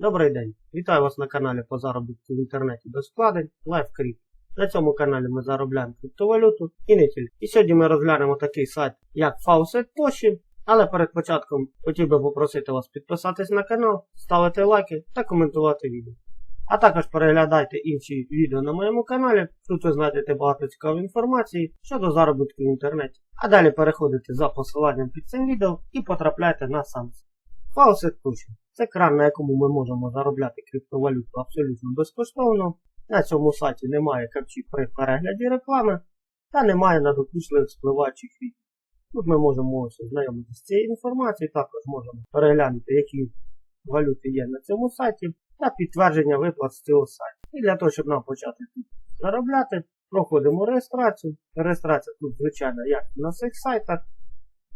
Добрий день! Вітаю вас на каналі по заробітку в інтернеті без вкладень LiveCrypt. На цьому каналі ми заробляємо криптовалюту і не тільки. І сьогодні ми розглянемо такий сайт, як Faucet Toshi. Але перед початком хотів би попросити вас підписатись на канал, ставити лайки та коментувати відео. А також переглядайте інші відео на моєму каналі. Тут ви знайдете багато цікавої інформації щодо заробітку в інтернеті. А далі переходите за посиланням під цим відео і потрапляйте на сам сайт. Faucet Toshi. Це кран, на якому ми можемо заробляти криптовалюту абсолютно безкоштовно. На цьому сайті немає капчів при перегляді реклами та немає надокучливих спливаючих відео. Тут ми можемо ось ознайомитися з цією інформацією, також можемо переглянути, які валюти є на цьому сайті та підтвердження виплат з цього сайту. І для того, щоб нам почати тут заробляти, проходимо реєстрацію. Реєстрація тут, звичайно, як на всіх сайтах.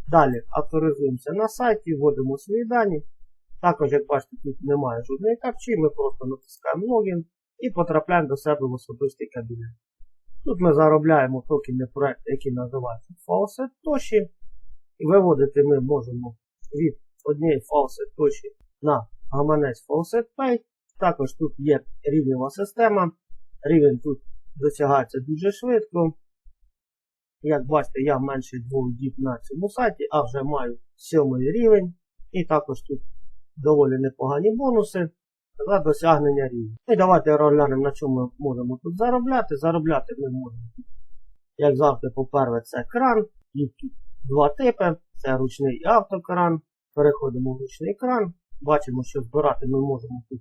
Далі авторизуємося на сайті, вводимо свої дані. Також, як бачите, тут немає жодної капчі, ми просто натискаємо логін і потрапляємо до себе в особистий кабінет. Тут ми заробляємо токени проекту, який називається Faucet Toshi. Виводити ми можемо від однієї Faucet Toshi на гаманець Faucet Pay. Також тут є рівнева система. Рівень тут досягається дуже швидко. Як бачите, я менше двох діб на цьому сайті, а вже маю сьомий рівень. І також тут доволі непогані бонуси за досягнення рівня. І давайте розглянемо, на чому ми можемо тут заробляти. Заробляти ми можемо, як завжди, по-перше, це кран. Їх два типи. Це ручний і автокран. Переходимо в ручний кран. Бачимо, що збирати ми можемо тут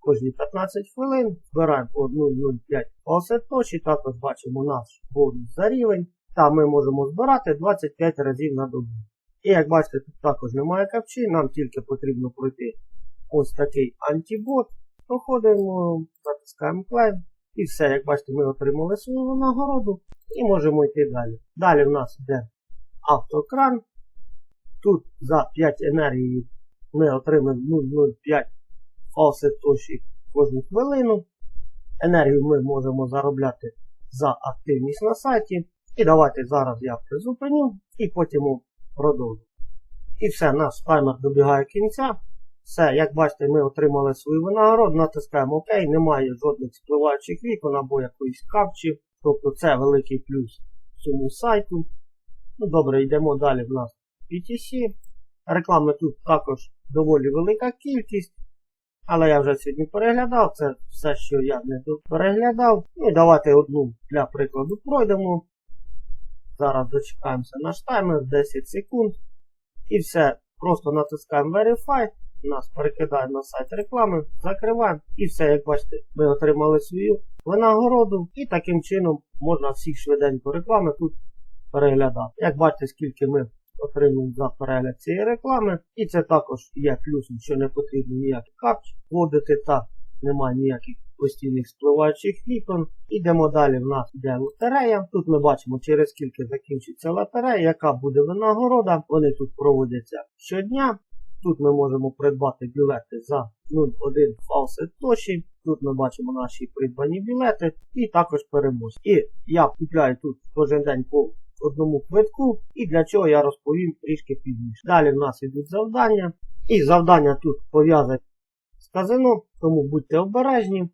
кожні 15 хвилин. Збираємо по 0,05 фалсеточі. Також бачимо наш бонус за рівень. Та ми можемо збирати 25 разів на добу. І як бачите, тут також немає капчі, нам тільки потрібно пройти ось такий антибот. Проходимо, натискаємо клейм. І все, як бачите, ми отримали свою нагороду і можемо йти далі. Далі в нас йде автокран. Тут за 5 енергії ми отримаємо 0,05 фалсетоші кожну хвилину. Енергію ми можемо заробляти за активність на сайті. І давайте зараз я призупиню і потім продовжу. І все, наш таймер добігає кінця. Все, як бачите, ми отримали свою винагороду, натискаємо ОК, немає жодних спливаючих вікон або якоїсь капчі. Тобто це великий плюс цьому сайту. Ну добре, йдемо далі в нас PTC. Реклами тут також доволі велика кількість. Але я вже сьогодні переглядав, це все, що я не переглядав. Ну і давайте одну для прикладу пройдемо. Зараз дочекаємося наш таймер 10 секунд. І все. Просто натискаємо Verify. Нас перекидає на сайт реклами, закриваємо. І все, як бачите, ми отримали свою винагороду. І таким чином можна всіх швиденько реклами тут переглядати. Як бачите, скільки ми отримуємо за перегляд цієї реклами. І це також є плюсом, що не потрібно ніяких капч вводити та немає ніяких постійних спливаючих вікон. Ідемо далі. В нас йде лотерея. Тут ми бачимо, через скільки закінчиться лотерея, яка буде винагорода. Вони тут проводяться щодня. Тут ми можемо придбати білети за 0,1 фалсет тоші. Тут ми бачимо наші придбані білети і також переможці. І я купляю тут кожен день по одному квитку. І для чого я розповім трішки пізніше. Далі в нас йдуть завдання. І завдання тут пов'язані з казино, тому будьте обережні.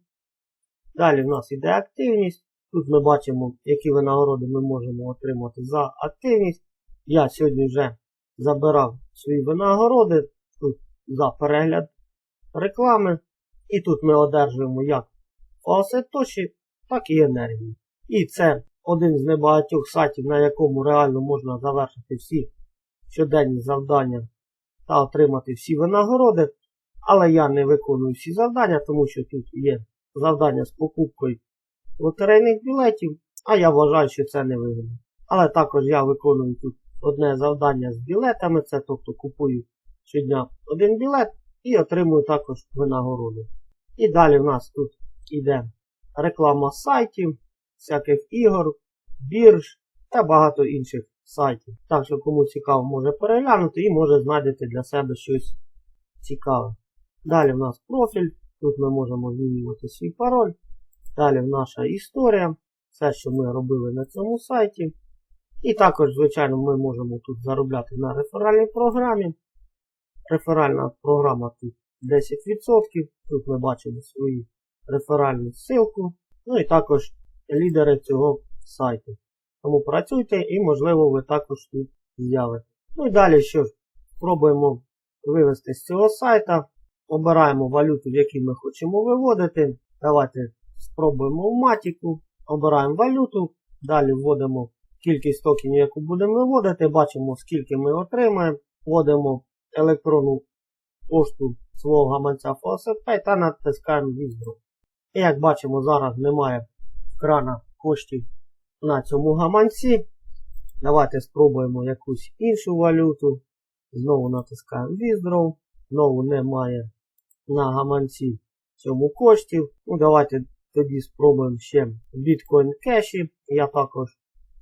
Далі в нас йде активність. Тут ми бачимо, які винагороди ми можемо отримати за активність. Я сьогодні вже забирав свої винагороди тут за перегляд реклами. І тут ми одержуємо як фалсетоші, так і енергію. І це один з небагатьох сайтів, на якому реально можна завершити всі щоденні завдання та отримати всі винагороди. Але я не виконую всі завдання, тому що тут є завдання з покупкою лотерейних білетів, а я вважаю, що це не вигідно. Але також я виконую тут одне завдання з білетами, це тобто купую щодня один білет і отримую також винагороду. І далі в нас тут йде реклама сайтів, всяких ігор, бірж та багато інших сайтів. Так що кому цікаво, може переглянути і може знайдете для себе щось цікаве. Далі в нас профіль. Тут ми можемо змінювати свій пароль. Далі наша історія. Все, що ми робили на цьому сайті. І також, звичайно, ми можемо тут заробляти на реферальній програмі. Реферальна програма тут 10%. Тут ми бачимо свою реферальну ссылку. Ну і також лідери цього сайту. Тому працюйте і, можливо, ви також тут з'явите. Ну і далі що ж, спробуємо вивести з цього сайта. Обираємо валюту, в якій ми хочемо виводити. Давайте спробуємо в матіку. Обираємо валюту. Далі вводимо кількість токенів, яку будемо виводити. Бачимо, скільки ми отримаємо. Вводимо електронну пошту свого гаманця FaucetPay та натискаємо Withdraw. І як бачимо, зараз немає крана коштів на цьому гаманці. Давайте спробуємо якусь іншу валюту. Знову натискаємо Withdraw. Знову немає на гаманці цьому коштів. Ну, давайте тоді спробуємо ще Bitcoin кеші. Я також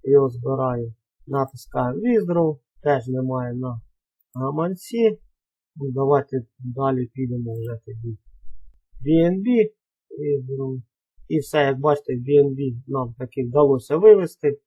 його збираю. Натискаємо Withdraw. Теж немає на гаманці. Ну, давайте далі підемо вже тоді. BNB. Withdraw. І все, як бачите, BNB нам таки вдалося вивести.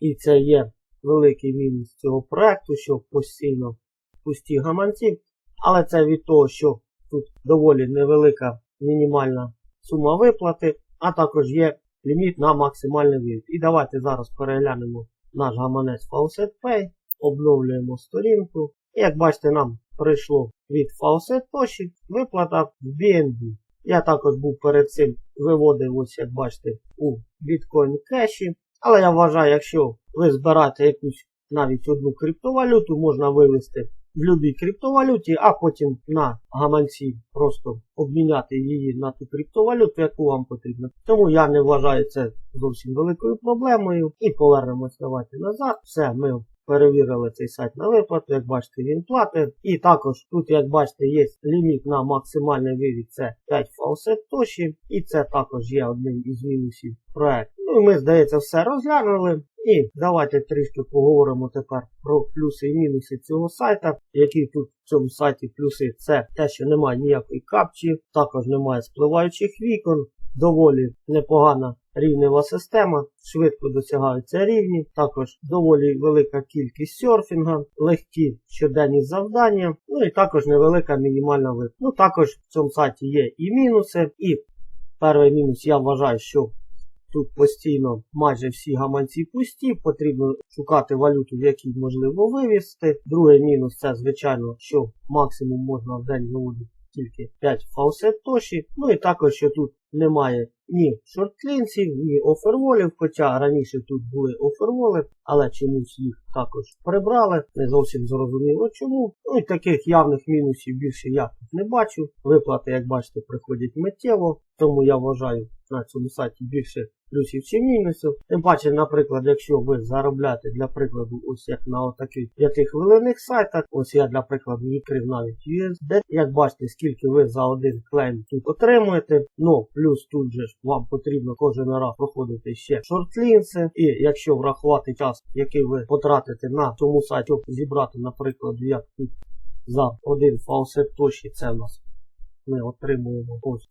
І це є великий мінус цього проекту, що постійно пусті гаманці. Але це від того, що тут доволі невелика мінімальна сума виплати, а також є ліміт на максимальний вивід. І давайте зараз переглянемо наш гаманець FaucetPay, обновлюємо сторінку. І як бачите, нам прийшло від Faucet виплата в BNB. Я також був перед цим виводив, ось як бачите, у Bitcoin кеші. Але я вважаю, якщо ви збираєте якусь навіть одну криптовалюту, можна вивести в будь-якій криптовалюті, а потім на гаманці просто обміняти її на ту криптовалюту, яку вам потрібно. Тому я не вважаю це зовсім великою проблемою. І повернемось давайте назад. Все, ми перевірили цей сайт на виплату, як бачите, він платить. І також тут, як бачите, є ліміт на максимальний вивід, це 5 фаусет тоші. І це також є одним із мінусів проекту. Ну і ми, здається, все розглянули. І давайте трішки поговоримо тепер про плюси і мінуси цього сайта. Які тут в цьому сайті плюси це те, що немає ніякої капчі, також немає спливаючих вікон, доволі непогана рівнева система, швидко досягаються рівні, також доволі велика кількість серфінга, легкі щоденні завдання, ну і також невелика мінімальна виплата. Ну також в цьому сайті є і мінуси, і перший мінус я вважаю, що Тут постійно майже всі гаманці пусті, потрібно шукати валюту, в якій можливо вивести. Другий мінус це, звичайно, що максимум можна в день виводити тільки 5 фаусет тоші. Ну і також, що тут немає ні шортлінців, ні оферволів, хоча раніше тут були оферволи, але чомусь їх також прибрали. Не зовсім зрозуміло чому. Ну і таких явних мінусів більше я тут не бачу. Виплати, як бачите, приходять миттєво, тому я вважаю на цьому сайті більше плюсів чи мінусів. Тим паче, наприклад, якщо ви заробляєте для прикладу, ось як на таких п'ятихвилинних сайтах, ось я для прикладу відкрив навіть USD. Як бачите, скільки ви за один клейм тут отримуєте. Ну, плюс тут же ж вам потрібно кожен раз проходити ще шортлінси. І якщо врахувати час, який ви потратите на цьому сайті, щоб зібрати, наприклад, як тут за один фаусет тоші, це в нас ми отримуємо ось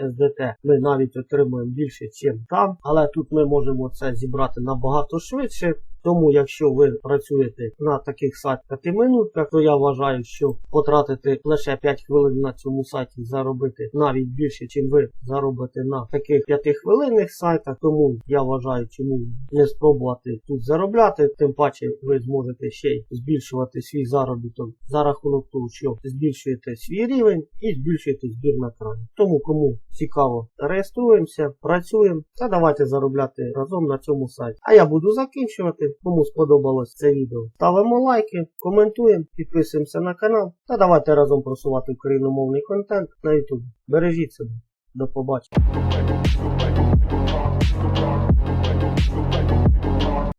SDT, ми навіть отримуємо більше, ніж там. Але тут ми можемо це зібрати набагато швидше. Тому, якщо ви працюєте на таких сайтах 5 минутках, то я вважаю, що потратити лише 5 хвилин на цьому сайті заробити навіть більше, ніж ви заробите на таких 5-хвилинних сайтах. Тому я вважаю, чому не спробувати тут заробляти. Тим паче ви зможете ще й збільшувати свій заробіток за рахунок того, що збільшуєте свій рівень і збільшуєте збір на крані. Тому кому цікаво, реєструємося, працюємо та давайте заробляти разом на цьому сайті. А я буду закінчувати. Кому сподобалось це відео, ставимо лайки, коментуємо, підписуємося на канал та давайте разом просувати україномовний контент на YouTube. Бережіть себе. До побачення.